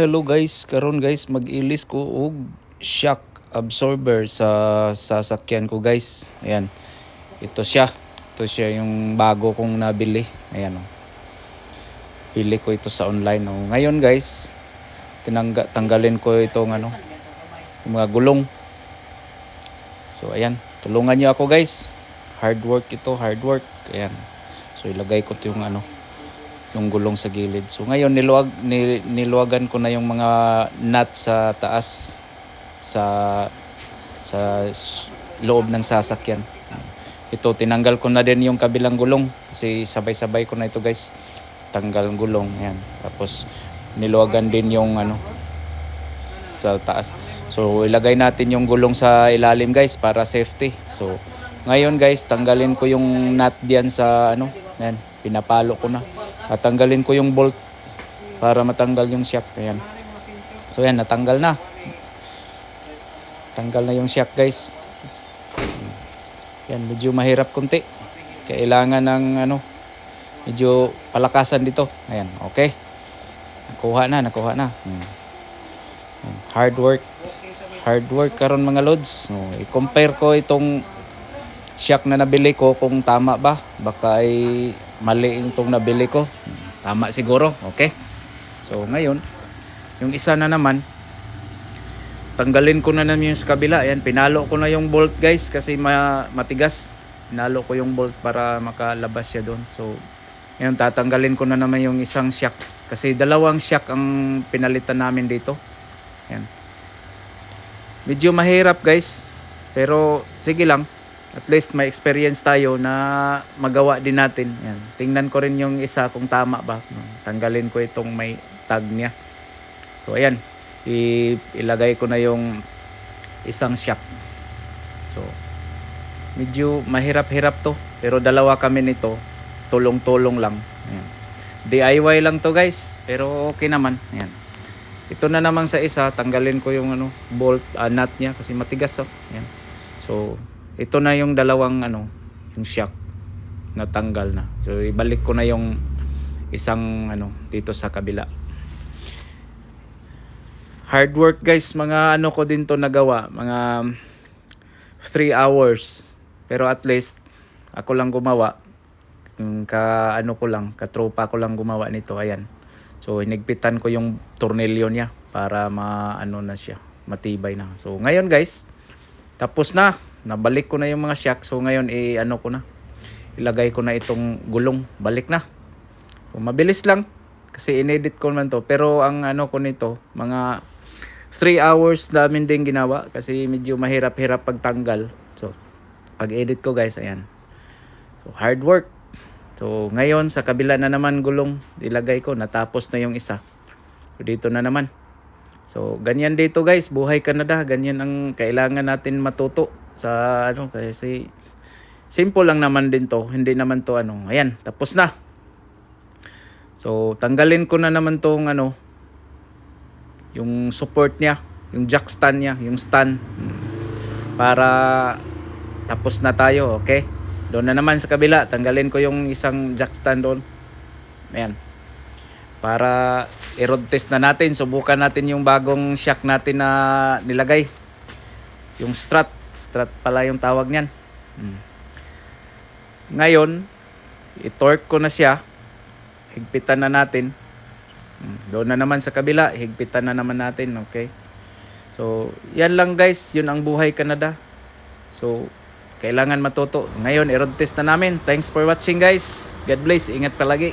Hello guys, karon guys mag-ilis ko og shock absorber sa sasakyan ko guys. Ayan. Ito siya. Ito siya yung bago kong nabili. Ayan oh. Pili ko ito sa online oh. Ngayon guys, tinangga tanggalin ko itong ano, yung mga gulong. So ayan, tulungan niyo ako guys. Hard work ito, hard work. Ayan. So ilagay ko 'to yung ano, yung gulong sa gilid. So ngayon niluwag ni, niluwagan ko na yung mga nut sa taas sa sa loob ng sasakyan. Ito tinanggal ko na din yung kabilang gulong kasi sabay-sabay ko na ito guys. Tanggal ang gulong yan. Tapos niluwagan din yung ano sa taas. So ilagay natin yung gulong sa ilalim guys para safety. So ngayon guys, tanggalin ko yung nut diyan sa ano, yan, pinapalo ko na. Tatanggalin ko yung bolt para matanggal yung shock. Ayan. So yan, natanggal na. Tanggal na yung shock guys. Yan, medyo mahirap kunti. Kailangan ng ano, medyo palakasan dito. Ayan, okay. Nakuha na, nakuha na. Hmm. Yan, Hard work. Hard work karon mga lods. So, i-compare ko itong shock na nabili ko kung tama ba. Baka ay mali itong nabili ko. Tama siguro. Okay. So ngayon, yung isa na naman, tanggalin ko na naman yung sa kabila. Ayan, pinalo ko na yung bolt guys kasi ma matigas. Pinalo ko yung bolt para makalabas siya doon. So, ngayon tatanggalin ko na naman yung isang shock. Kasi dalawang shock ang pinalitan namin dito. Ayan. Medyo mahirap guys. Pero sige lang. At least may experience tayo na magawa din natin. Yan. Tingnan ko rin yung isa kung tama ba. Tanggalin ko itong may tag niya. So ayan. I- ilagay ko na yung isang shock. So medyo mahirap-hirap to. Pero dalawa kami nito. Tulong-tulong lang. Ayan. DIY lang to guys. Pero okay naman. Ayan. Ito na naman sa isa, tanggalin ko yung ano, bolt, ah, nut niya kasi matigas oh. Ayan. So, ito na yung dalawang ano, yung shock natanggal na. So, ibalik ko na yung isang ano dito sa kabila. Hard work guys, mga ano ko din to nagawa, mga 3 hours. Pero at least ako lang gumawa. Ka ano ko lang, katropa ko lang gumawa nito, ayan. So hinigpitan ko yung tornilyo niya para ma ano na siya, matibay na. So ngayon guys, tapos na. Nabalik ko na yung mga shock. So ngayon i ano ko na. Ilagay ko na itong gulong. Balik na. So mabilis lang kasi inedit ko man to. Pero ang ano ko nito, mga 3 hours namin din ginawa kasi medyo mahirap-hirap pagtanggal. So pag-edit ko guys, ayan. So hard work. So ngayon sa kabila na naman gulong ilagay ko natapos na yung isa. So dito na naman. So ganyan dito guys, buhay Canada, ganyan ang kailangan natin matuto sa ano kasi simple lang naman din to, hindi naman to ano. Ayan, tapos na. So tanggalin ko na naman tong ano yung support niya, yung jack stand niya, yung stand para tapos na tayo, okay? Doon na naman sa kabila, tanggalin ko yung isang jack stand doon. Ayan. Para i-road test na natin, subukan natin yung bagong shock natin na nilagay. Yung strut, strut pala yung tawag niyan. Hmm. Ngayon, i-torque ko na siya. Higpitan na natin. Hmm, Doon na naman sa kabila, higpitan na naman natin, okay? So, yan lang guys, yun ang buhay Canada. So, kailangan matuto. Ngayon, i-road test na namin. Thanks for watching guys. God bless. Ingat palagi.